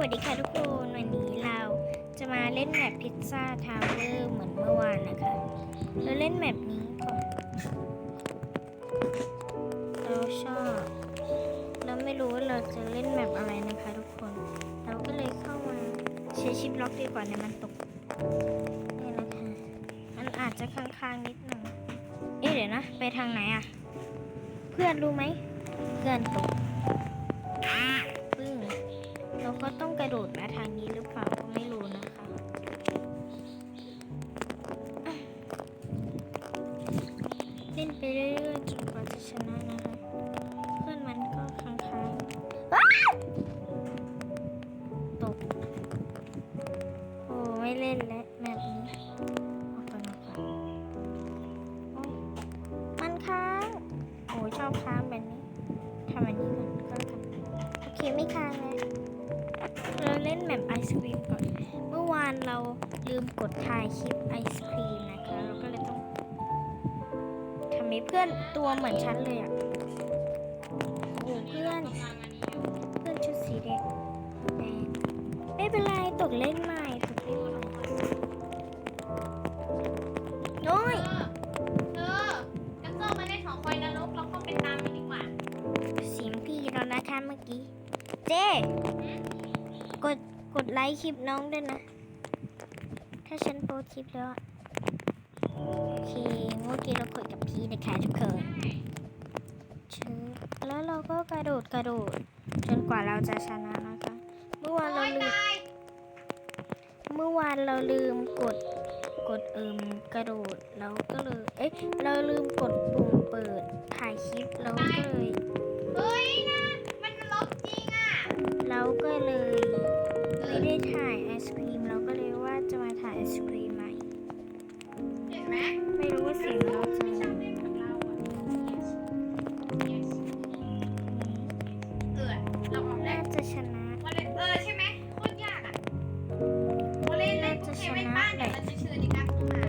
สวัสดีค่ะทุกคน วันนี้เราจะมาเล่นแมปพิซซ่าทาวเวอร์เหมือนเมื่อวานนะคะ เราเล่นแมปนี้ก่อน เราชอบ เราไม่รู้ว่าเราจะเล่นแมปอะไรนะคะทุกคน เราก็เลยเข้ามาใช้ชิปล็อกดีกว่าเนี่ยมันตกนี่นะคะมันอาจจะค้างๆนิดหนึ่งเอ๊ะเดี๋ยวนะ ไปทางไหนอะเพื่อนรู้ไหมเพื่อนตกปึ้งเราก็ต้อง ชอบค้างแบบนี้ทำอันนี้ก่อนก็แล้วกันโอเคไม่ค้างแล้วเราเล่นแมปไอศครีมก่อน เมื่อวานเราลืมกดถ่ายคลิปไอศครีมนะคะเราก็เลยต้องทำให้เพื่อนตัวเหมือนฉันเลยอะโอ้เพื่อน เพื่อนชุดสีแดงแดงไม่เป็นไรตกเล่นใหม่ ค์คลิปน้องด้วยนะ ถ้าฉันโพสต์คลิปแล้วอะโอเค เมื่อกี้เราคุยกับพี่นะคะทุกคนชื่อแล้วเราก็กระโดดกระโดด จนกว่าเราจะชนะนะคะ เมื่อวานเราโอ้ยลืมตายเมื่อวานเราลืมกด กดเอิมกระโดดเราก็เลย เอ๊ะ เราลืมกดปุ่มเปิดถ่ายคลิปเราก็เลย เฮ้ยนะ มันนรกจริงอะ เราก็เลย ไม่ได้ถ่ายไอศครีมเราก็เลยว่าจะมาถ่ายไอศครีมใหม่ เห็นไหมไม่รู้ว่าเสียงเราจะเล่นกับเราอะ Yes Yes เออเราออกได้น่าจะชนะวันเล่นเออใช่ไหมโคตรยากอะวันเล่นเล่นพวกเฮเว่นบ้านเลยเราจะชนการเข้ามา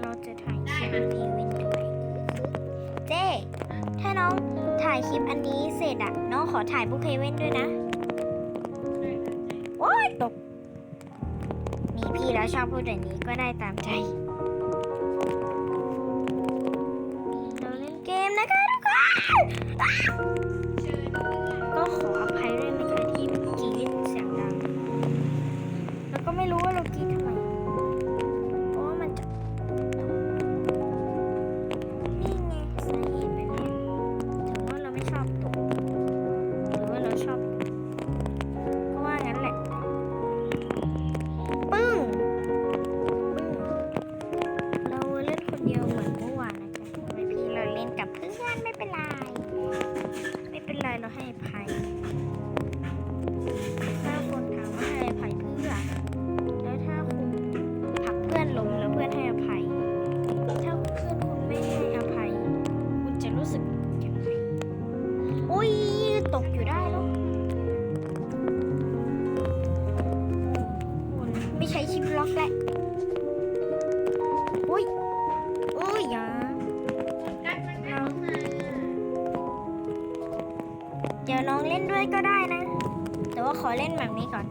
เราจะถ่ายคลิปไหมพีวินด้วยเจ๊ถ้าน้องถ่ายคลิปอันนี้เสร็จอะ น้องขอถ่ายบุคเคเว่นด้วยนะ พี่แล้วชอบพูดแบบนี้ก็ได้ตามใจ เล่นแบบนี้ก่อน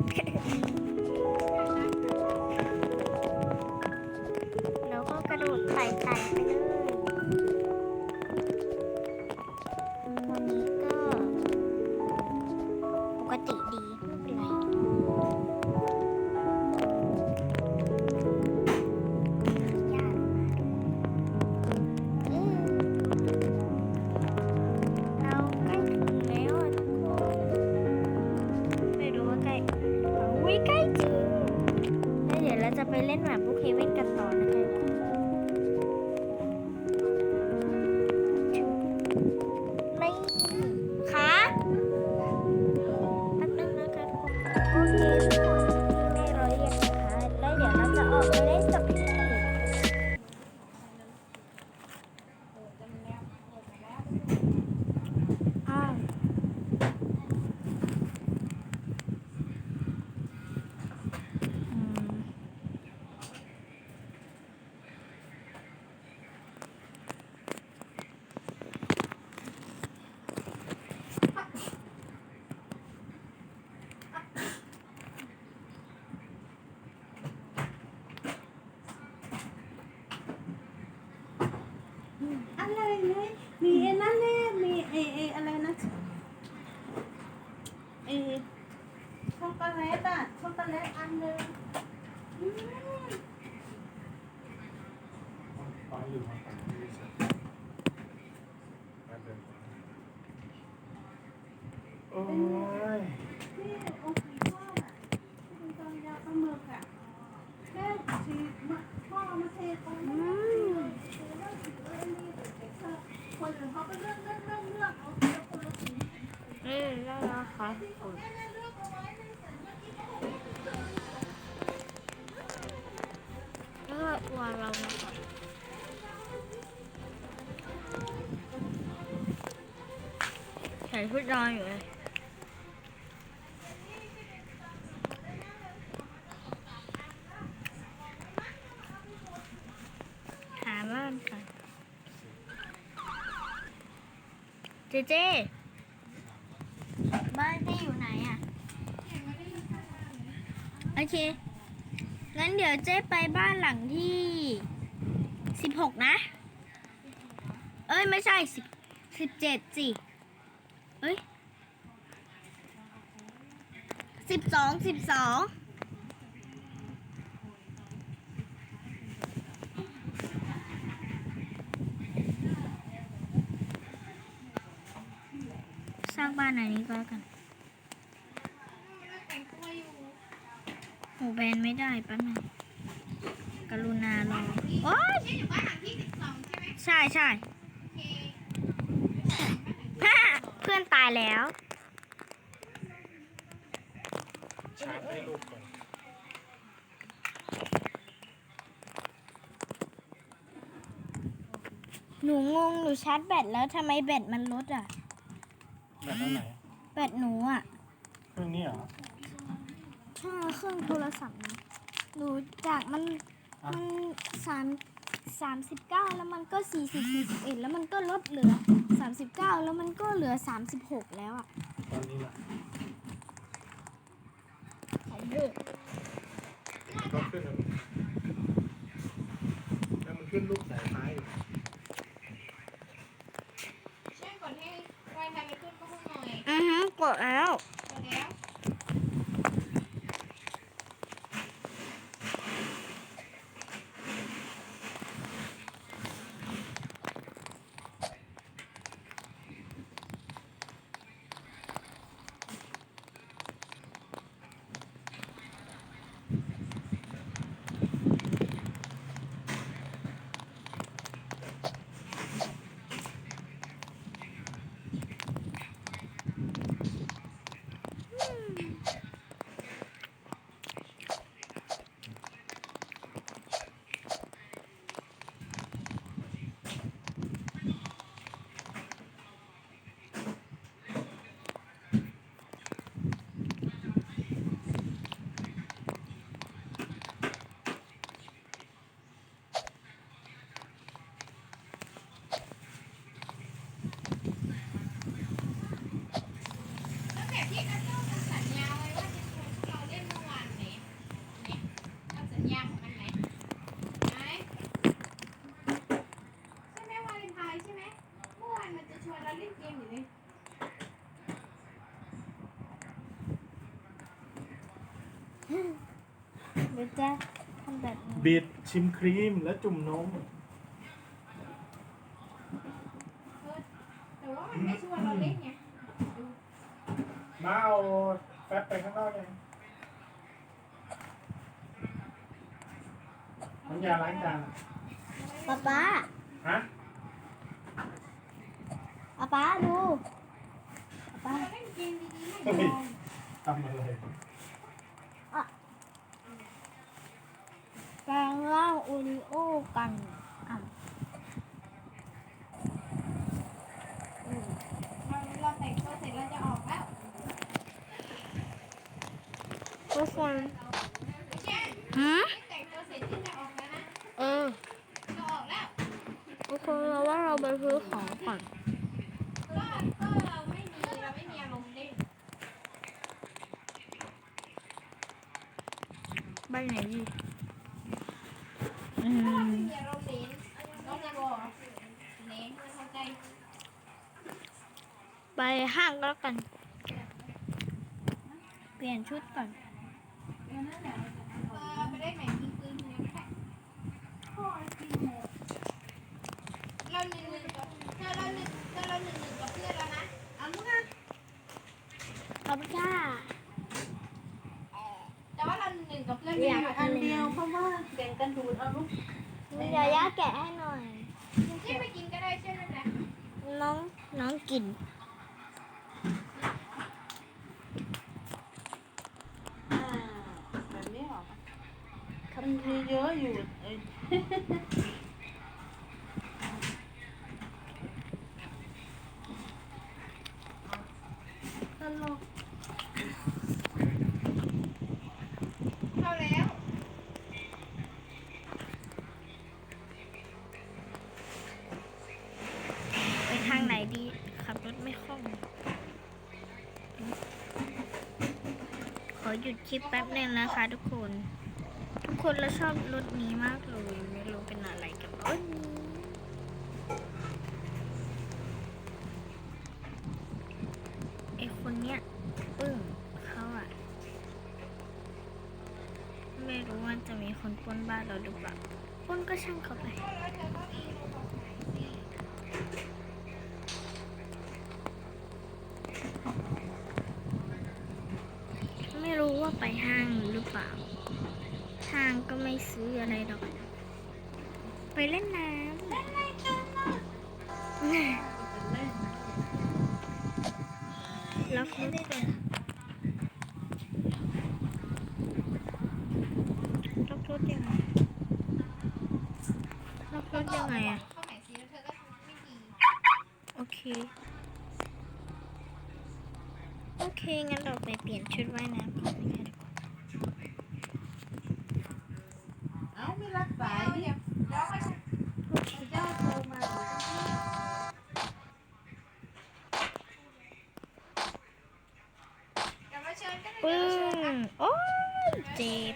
เออะไรนะเอช็อกโกแลตอะช็อกโกแลตอันหนึงอืมตอนอยู่มาฝั่งนี้ใช่แป๊บเดียวโอ้ย เออแล้วนะคะแม่เลือกเอาไว้ในสัญญาที่เขาแล้วก็วางเรานะคะใส่ชุดนอนอยู่เลยหาบ้านค่ะ เจเจ บ้านที่อยู่ไหนอะ โอเค งั้นเดี๋ยวเจ๊ไปบ้านหลังที่สิบหกนะ เอ้ยไม่ใช่สิบสิบเจ็ดสิเอ้ยสิบสองสิบสองสร้าง บ้านไหนนี้ก็แล้วกันแต่งตัวอยู่โหแบนไม่ได้แป๊บนึงกรุณารอโอ๊ยใช่อยู่บ้านหลังที่สิบสองใช่ไหมใช่ใช่โอเคฮ่าเพื่อนตายแล้วชาร์จให้ลูกก่อนหนูงงหนูชาร์จแบตแล้วทำไมแบตมันลดอะ แบบอันไหนแบตหนูอะเครื่องนี้เหรอใช่เครื่องโทรศัพท์นะหนูจากมันอะมันสามสามสิบเก้าแล้วมันก็สี่สิบสี่สิบเอ็ดแล้วมันก็ลดเหลือสามสิบเก้าแล้วมันก็เหลือสามสิบหกแล้วอะตอนนี้ล่ะของเด็กก็ขึ้นแล้วแล้วมันขึ้นลูกสายฟ้าอยู่ ใช่ก่อนให้ไวไฟไปขึ้นก็ขึ้นหน่ อือฮึกดแล้ว แล้วแบบที่กระโจนสัญญาไว้ว่าจะชวนเราเล่นเมื่อวานเนี่ยเนี่ยเราสัญญาของมันไหนไหนใช่ไหมวาเลนไทน์ใช่ไหมเมื่อวานมันจะชวนเราเล่นเกมอยู่เลย เดี๋ยว จะทำแบบนี้บีดชิมครีมและจุ่มนมเออแต่ว่ามันไม่ชวนเราเล่นไงดูมาเอาแป๊บไปข้างนอกเลยน้ำยาล้างจานป๊าป๊าฮะป๊าป๊าดูป๊าเราเล่นเกมดีๆไม่เฮ้ยยอม ทำอะไร แปลงร่างโอริโอกันอะเราเราแต่งตัวเสร็จเราจะออกแล้วทุกคนเช่นหืมแต่งตัวเสร็จที่จะออกแล้วนะ เออเราออกแล้วทุกคนเราว่าเราไปซื้อของก่อนก็ก็เราไม่มีเราไม่มีอารมณ์เล่นบ้านไหนดีอืถ้าเราม ไม่มีอารมณ์เล่นเราจะบอกเล่นมันเข้าใจไปห้างก็แล้วกัน เปลี่ยนชุดก่อนเออไปได้ไหนมีปืนยังแค่เราหนึ่งหนึ่งกับเธอเราหนึ่งเธอเราหนึ่งหนึ่งกับเพื่อนแล้วนะเอามึงอะขอบคุณค่ะแต่ว่าเรา หนึ่งกับเพื่อนมีไม่อยู่ได้อันเดียวเพราะว่าแบ่งกันดูดเอาลูกมียายาแกะให้หน่อย ที่ไปกินก็ได้ใช่ไหมนะน้องน้องกิน อ่าแบบนี้เหรอมันมีเยอะอยู่เอ้ยตลก เข้าแล้ว ไปทางไหนดีขับรถไม่คล่อง ขอห ยุดคลิปแป๊บหนึ่งนะคะทุกคน ทุกคนเราชอบรถนี้มากเลยไม่รู้เป็นอะไรกับรถนี้ไอคนเนี้ยปึ้งเขาอะไม่รู้ว่าจะมีคนป้นบ้านเราหรือเปล่าป้นก็ช่างเขาไป แล้วเธอก็มีระบบไหนสิ ไม่รู้ว่าไปห้างหรือเปล่า ห้างก็ไม่ซื้ออะไรหรอก ไปเล่นน้ำจะเล่นล็อกรถก่อนล็อกรถยังไงล็อกรถยังไงอะโอเค โอเค งั้นเราไปเปลี่ยนชุดว่ายน้ำก่อนนะคะทุกคน เอ้าไม่รับสาย เอาเดี๋ยวเดี๋ยวไป โอเค เจ้าโทรมา เดี๋ยวมาเชิญก็ได้ ปึ้ เดี๋ยวมาเชิญอะ ง โอ้ยเจ็บ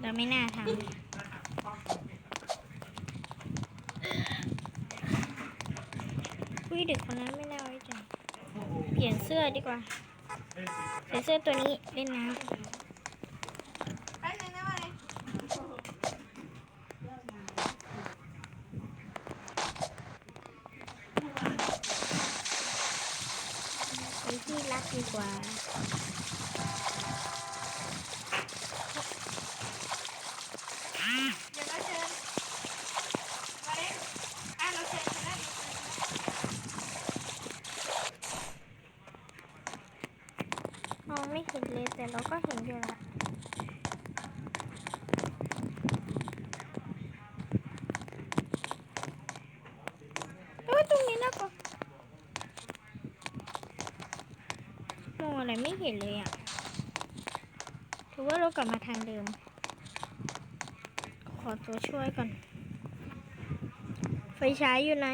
เราไม่น่าทำอุ้ยเด็กคนนั้นไม่น่าไว้ใจ เปลี่ยนเสื้อดีกว่าใส่เสื้อตัวนี้เล่นน้ำป๊บนึงนะว่าอะไรำไปที่รักดีกว่า เดี๋ยวมาเชิญมาเล่นอะเราเชิญกันได้เราเชิญกันได้ มองไม่เห็นเลยแต่เราก็เห็นอยู่ละเอ้ยตรงนี้นะก็มองอะไรไม่เห็นเลยอะถือว่าเรากลับมาทางเดิม ขอตัวช่วยก่อน ไฟฉายอยู่ไหน